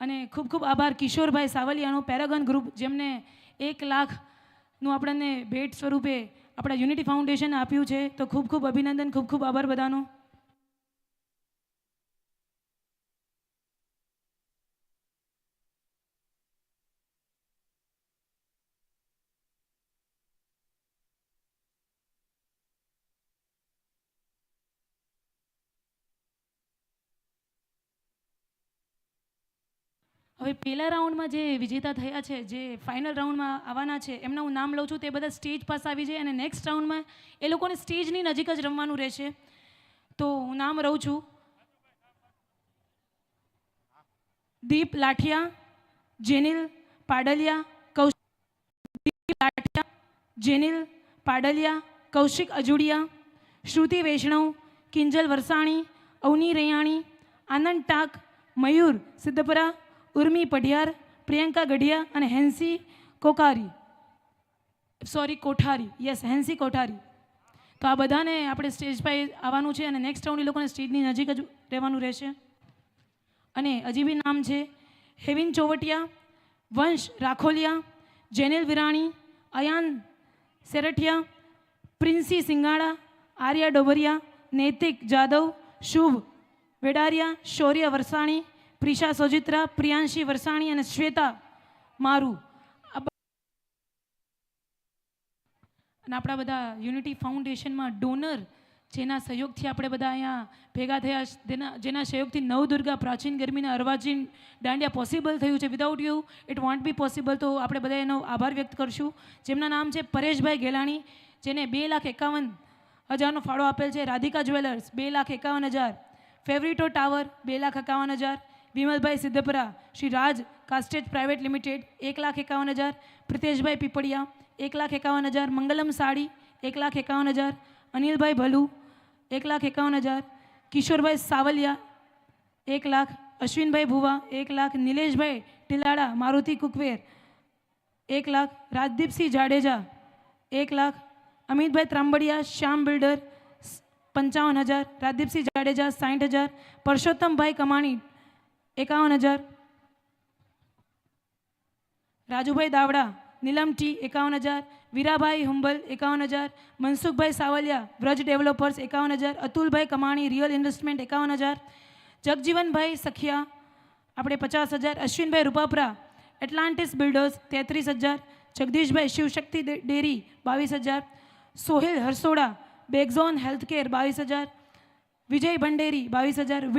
અને ખૂબ ખૂબ આભાર કિશોરભાઈ સાવલિયાનો પેરાગન ગ્રુપ, જેમને એક લાખનું આપણને ભેટ સ્વરૂપે આપણા યુનિટી ફાઉન્ડેશન આપ્યું છે. તો ખૂબ ખૂબ અભિનંદન, ખૂબ ખૂબ આભાર બધાનો. હવે પહેલા રાઉન્ડમાં જે વિજેતા થયા છે, જે ફાઇનલ રાઉન્ડમાં આવવાના છે, એમના હું નામ લઉં છું, તે બધા સ્ટેજ પાસે આવી જાય અને નેક્સ્ટ રાઉન્ડમાં એ લોકોને સ્ટેજની નજીક જ રમવાનું રહેશે. તો હું નામ રહું છું. દીપ લાઠિયા, જેનિલ પાડલિયા, કૌશિક લાઠિયા, જેનિલ પાડલિયા, કૌશિક અજુડિયા, શ્રુતિ વૈષ્ણવ, કિંજલ વરસાણી, અવની રૈયાણી, આનંદ ટાક, મયુર સિદ્ધપરા ઉર્મી પઢિયાર, પ્રિયંકા ગઢિયા અને હેન્સી કોકારી. સોરી કોઠારી. યસ હેન્સી કોઠારી. તો આ બધાને આપણે સ્ટેજ પર આવવાનું છે અને નેક્સ્ટ રાઉન્ડ એ લોકોને સ્ટેજની નજીક જ રહેવાનું રહેશે. અને હજી બી નામ છે હેવિન ચોવટિયા, વંશ રાખોલિયા, જેનેલ વિરાણી, અયાન સેરઠિયા, પ્રિન્સી સિંગાડા, આર્યા ડોબરિયા, નૈતિક જાદવ, શુભ વેડારિયા, શૌર્ય વરસાણી પ્રિશા, સોજિત્રા, પ્રિયાંશી, વરસાણી અને શ્વેતા મારું. અને આપણા બધા યુનિટી ફાઉન્ડેશનમાં ડોનર જેના સહયોગથી આપણે બધા અહીંયા ભેગા થયા જેના જેના સહયોગથી નવદુર્ગા પ્રાચીન ગરમીના અરવાજીન દાંડિયા પોસિબલ થયું છે. Without you it won't be possible તો આપણે બધા એનો આભાર વ્યક્ત કરશું. જેમના નામ છે પરેશભાઈ ગેલાણી, જેને બે લાખ એકાવન હજારનો ફાળો આપેલ છે. રાધિકા જ્વેલર્સ, બે લાખ એકાવન હજાર. ફેવરિટો ટાવર બે લાખ એકાવન હજાર. વિમલભાઈ સિદ્ધપરા, શ્રી રાજ કાસ્ટેજ પ્રાઇવેટ લિમિટેડ, એક લાખ એકાવન હજાર. પ્રિતેશભાઈ પીપળિયા, એક લાખ એકાવન હજાર. મંગલમ સાડી, એક લાખ એકાવન હજાર. અનિલભાઈ ભલુ, એક લાખ એકાવન હજાર. કિશોરભાઈ સાવલિયા, એક લાખ. અશ્વિનભાઈ ભુવા, એક લાખ. નિલેશભાઈ ટીલાડા મારુતિ કુકવેર, એક લાખ. રાજદીપસિંહ જાડેજા, એક લાખ. અમિતભાઈ ત્રાંબડિયા, શ્યામ બિલ્ડર પંચાવન હજાર. રાજદીપસિંહ જાડેજા સાઠ હજાર. પરસોત્તમભાઈ કમાણી એકાવન હજાર. રાજુભાઈ દાવડા, નીલમ ટી, એકાવન હજાર. વીરાભાઈ હુંબલ, એકાવન હજાર. મનસુખભાઈ સાવલિયા, વ્રજ ડેવલપર્સ, એકાવન હજાર. અતુલભાઈ કમાણી, રિયલ ઇન્વેસ્ટમેન્ટ, એકાવન હજાર. જગજીવનભાઈ સખિયા, આપણે પચાસ હજાર. અશ્વિનભાઈ રૂપાપરા, એટલાન્ટિસ બિલ્ડર્સ, તેત્રીસ હજાર. જગદીશભાઈ શિવશક્તિ ડેરી, બાવીસ હજાર. સોહેલ હરસોડા બેગઝોન હેલ્થકેર, બાવીસ હજાર. વિજય ભંડેરી, બાવીસ હજાર.